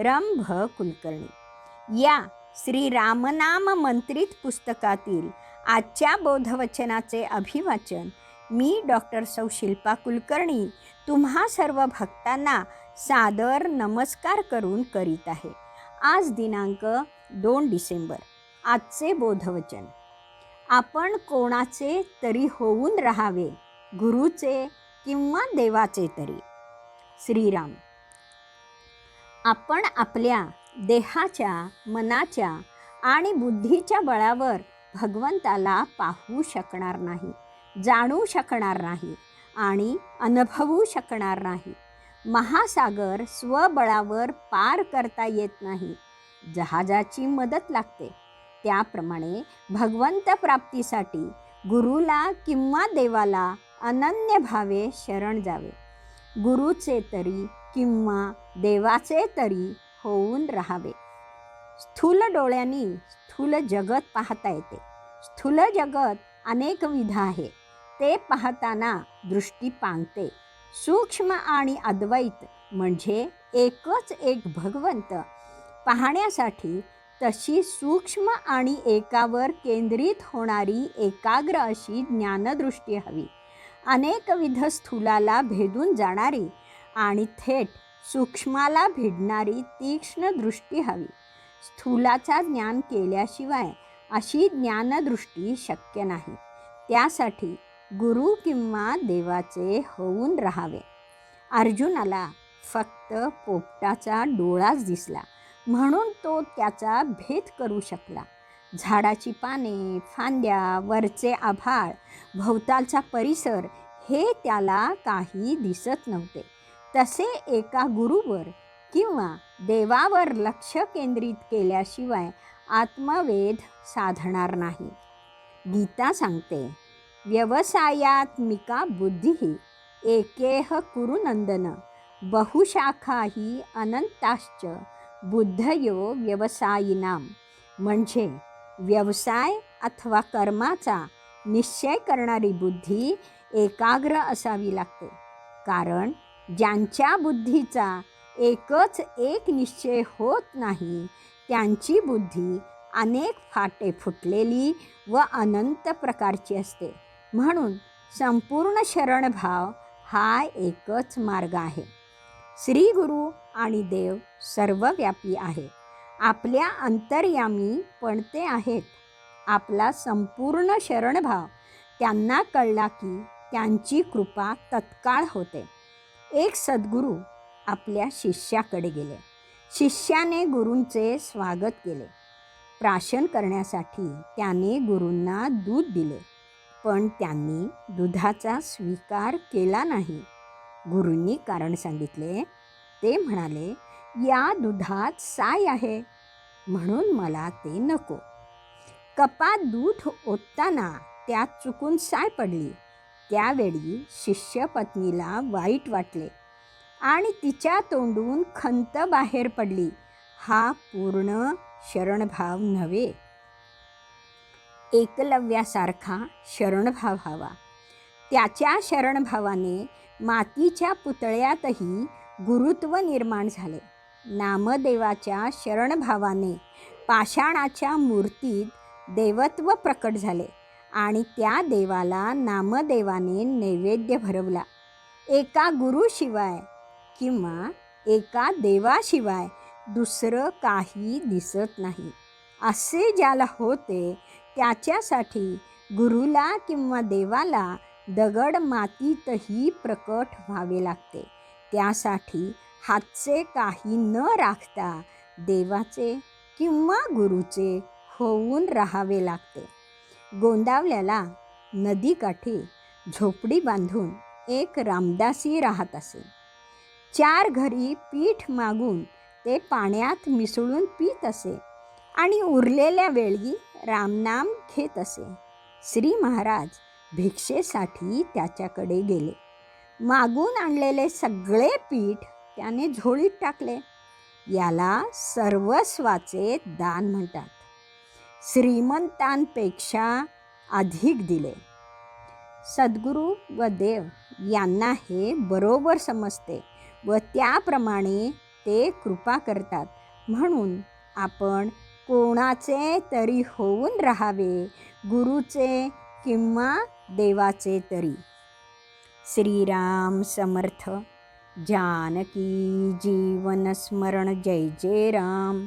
रंभ कुलकर्णी या श्री रामनाम मंत्रित पुस्तकातील आजच्या बोधवचनाचे अभिवाचन मी डॉक्टर सौ शिल्पा कुलकर्णी तुम्हा सर्व भक्तांना सादर नमस्कार करून करीत आहे. आज दिनांक दोन डिसेंबर आजचे बोधवचन. आपण कोणाचे तरी होऊन राहावे गुरुचे किंवा देवाचे तरी. श्रीराम. आपण आपल्या देहाच्या मनाच्या आणि बुद्धीच्या बळावर भगवंताला पाहू शकणार नाही जाणू शकणार नाही आणि अनुभवू शकणार नाही. महासागर स्वबळावर पार करता येत नाही. जहाजाची मदत लागते. त्याप्रमाणे भगवंत प्राप्तीसाठी गुरुला किंवा देवाला अनन्य भावे शरण जावे. गुरुचे तरी किंवा देवाचे तरी होऊन राहावे. स्थूल डोळ्यांनी स्थूल जगत पाहता येते. स्थूल जगत अनेकविध आहे. ते पाहताना दृष्टी पांगते. सूक्ष्म आणि अद्वैत म्हणजे एकच एक भगवंत. पाहण्यासाठी तशी सूक्ष्म आणि एकावर केंद्रित होणारी एकाग्र अशी ज्ञानदृष्टी हवी. अनेकविध स्थूलाला भेदून जाणारी आणि थेट सूक्ष्माला भिडणारी तीक्ष्ण दृष्टी हवी. स्थूलाचा ज्ञान केल्याशिवाय अशी ज्ञानदृष्टी शक्य नाही. त्यासाठी गुरु किंवा देवाचे होऊन राहावे. अर्जुनाला फक्त पोपटाचा डोळाच दिसला. म्हणून तो त्याचा भेद करू शकला. झाडाची पाने फांद्या वरचे आभाळ भोवतालचा परिसर हे त्याला काही दिसत नव्हते. तसे एका गुरुवर किंवा देवावर लक्ष केंद्रित केल्याशिवाय आत्मवेध साधणार नाही. गीता सांगते व्यवसायात्मिका बुद्धी एकेह कुरुनंदन बहुशाखा ही अनंताश्च बुद्धयो व्यवसायिनाम. म्हणजे व्यवसाय अथवा कर्माचा निश्चय करणारी बुद्धी एकाग्र असावी लागते. कारण ज्यांच्या बुद्धीचा एकच एक निश्चय होत नाही त्यांची बुद्धी अनेक फाटे फुटलेली व अनंत प्रकारची असते. म्हणून संपूर्ण शरणभाव हा एकच मार्ग आहे. श्री गुरु आणि देव सर्वव्यापी आहे. आपल्या अंतर्यामी पण ते आहेत. आपला संपूर्ण शरणभाव त्यांना कळला की त्यांची कृपा तत्काळ होते. एक सद्गुरू आपल्या शिष्याकडे गेले. शिष्याने गुरूंचे स्वागत केले. प्राशन करण्यासाठी त्याने गुरूंना दूध दिले पण त्यांनी दुधाचा स्वीकार केला नाही. गुरूंनी कारण सांगितले. ते म्हणाले या दुधात साय आहे म्हणून मला ते नको. कपात दूध ओतताना त्यात चुकून साय पडली. त्यावेळी शिष्य पत्नीला वाईट वाटले आणि तिच्या तोंडून खंत बाहेर पडली. हा पूर्ण शरणभाव नव्हे. एकलव्यासारखा शरणभाव हवा त्याच्या शरणभावाने मातीच्या पुतळ्यातही गुरुत्व निर्माण झाले. नामदेवाच्या शरणभावाने पाषाणाच्या मूर्तीत देवत्व प्रकट झाले. आणि त्या देवाला नामदेवाने नैवेद्य भरवला. एका गुरुशिवाय किंवा एका देवाशिवाय दुसरं काही दिसत नाही. असे ज्याला होते त्याच्यासाठी गुरुला किंवा देवाला दगड मातीतही प्रकट व्हावे लागते. त्यासाठी हातचे काही न राखता देवाचे किंवा गुरुचे होऊन राहावे लागते. गोंदावल्याला नदीकाठी झोपडी बांधून एक रामदासी राहत असे. चार घरी पीठ मागून ते पाण्यात मिसळून पित असे आणि उरलेल्या वेळी रामनाम घेत असे. श्री महाराज भिक्षेसाठी त्याच्याकडे गेले. मागून आणलेले सगळे पीठ त्याने झोळीत टाकले. याला सर्वस्वाचे दान म्हणतात. श्रीमंतांपेक्षा अधिक दिले. सद्गुरू व देव यांना हे बरोबर समजते व त्याप्रमाणे ते कृपा करतात. म्हणून आपण कोणाचे तरी होऊन राहावे गुरुचे किंवा देवाचे तरी. श्रीराम समर्थ. जानकी जीवन स्मरण जय जय राम.